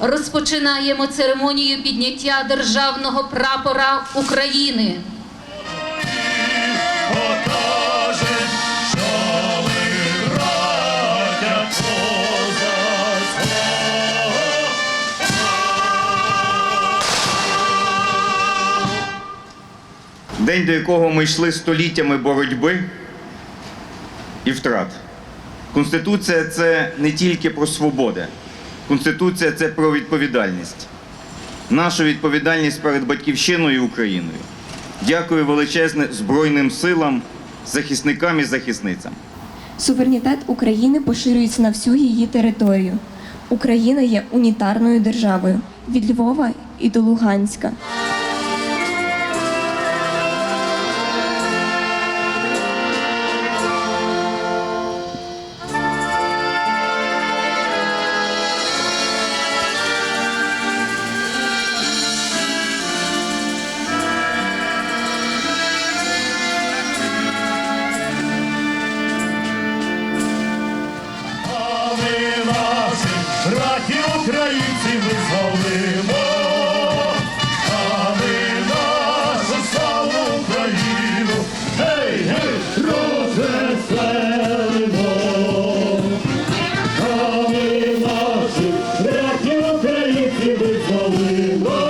розпочинаємо церемонію підняття державного прапора України. День, до якого ми йшли століттями боротьби і втрат. Конституція це не тільки про свободи. Конституція це про відповідальність. Нашу відповідальність перед батьківщиною і Україною. Дякую величезне Збройним силам, захисникам і захисницям. Суверенітет України поширюється на всю її територію. Україна є унітарною державою від Львова і до Луганська. Рахи українців визволимо, а ми наші славну Україну, гей, гей, розвеселимо. А ми наші рахи українців визволимо.